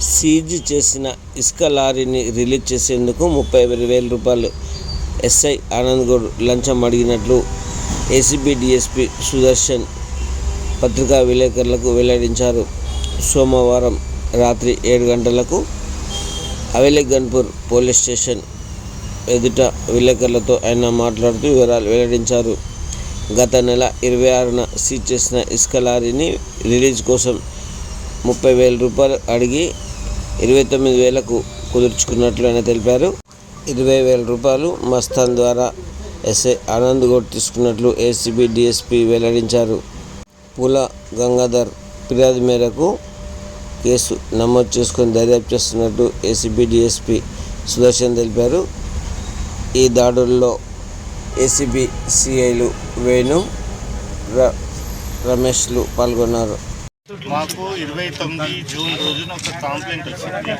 Seize చేసిన ఇసుక లారీని రిలీజ్ చేసేందుకు ముప్పై వేల రూపాయలు ఎస్ఐ ఆనంద్ గౌడ్ లంచం అడిగినట్లు ఏసీబీ డీఎస్పీ సుదర్శన్ పత్రికా విలేకరులకు వెల్లడించారు. సోమవారం రాత్రి ఏడు గంటలకు హవేలీ పోలీస్ స్టేషన్ ఎదుట విలేకరులతో ఆయన మాట్లాడుతూ వివరాలు వెల్లడించారు. గత నెల ఇరవై ఆరున సీజ్ చేసిన ఇసుక లారీని రిలీజ్ కోసం ముప్పై వేల రూపాయలు అడిగి ఇరవై తొమ్మిది వేలకు కుదుర్చుకున్నట్లు ఆయన తెలిపారు. ఇరవై వేల రూపాయలు మస్తాన్ ద్వారా ఎస్ఐ ఆనంద్ గౌడ్ తీసుకున్నట్లు ఏసీబీ డిఎస్పీ వెల్లడించారు. పూల గంగాధర్ ఫిర్యాదు మేరకు కేసు నమోదు చేసుకొని దర్యాప్తు చేస్తున్నట్టు ఏసీబీ డిఎస్పీ సుదర్శన్ తెలిపారు. ఈ దాడుల్లో ఏసీబీ సిఐలు వేణు ర రమేష్లు పాల్గొన్నారు. మాకు ఇరవై తొమ్మిది జూన్ రోజున ఒక కంప్లైంట్ వచ్చింది.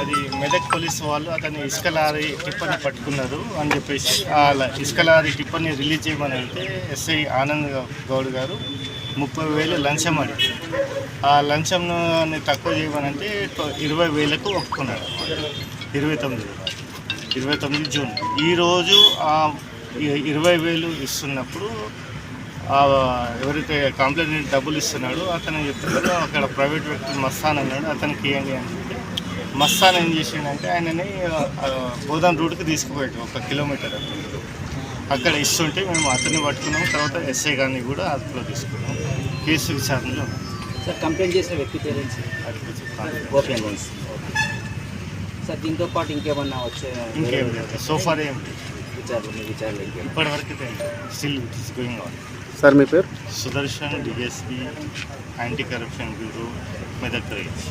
అది మెదక్ పోలీస్ వాళ్ళు అతని ఇసుక లారీ టిప్పని పట్టుకున్నారు అని చెప్పేసి. అలా ఇసుక లారీ టిప్పని రిలీజ్ చేయమని అంటే ఎస్ఐ ఆనంద్ గౌడ్ గారు ముప్పై వేలు లంచం అడిగి ఆ లంచంను తక్కువ చేయమని అంటే ఇరవై వేలకు ఒప్పుకున్నాడు ఇరవై తొమ్మిది ఇరవై తొమ్మిది జూన్. ఈరోజు ఇరవై వేలు ఇస్తున్నప్పుడు ఎవరైతే కంప్లైంట్ డబ్బులు ఇస్తున్నాడో అతను చెప్తున్నాడు అక్కడ ప్రైవేట్ వ్యక్తి మస్తాన్ అన్నాడు అతనికి ఇవ్వండి అని చెప్పి. మస్తాన్ ఏం చేసిండంటే ఆయనని బోధన్ రూట్కి తీసుకుపోయాడు ఒక కిలోమీటర్ అక్కడ ఇస్తుంటే మేము అతన్ని పట్టుకున్నాం తర్వాత ఎస్ఐ గారిని కూడా అదుపులో తీసుకున్నాం. కేసు విచారణలో. సార్ కంప్లైంట్ చేసిన వ్యక్తి పేరెంట్స్ వన్స్ సార్? దీంతో పాటు ఇంకేమన్నా వచ్చే ఇంకేం లేదు. సోఫార్ ఏం లేదు. విచారణ మీ విచారణ ఇంకేం ఇప్పటివరకు still it is going on sir మీ పేరు Sudarshan DSP anti corruption bureau Medak range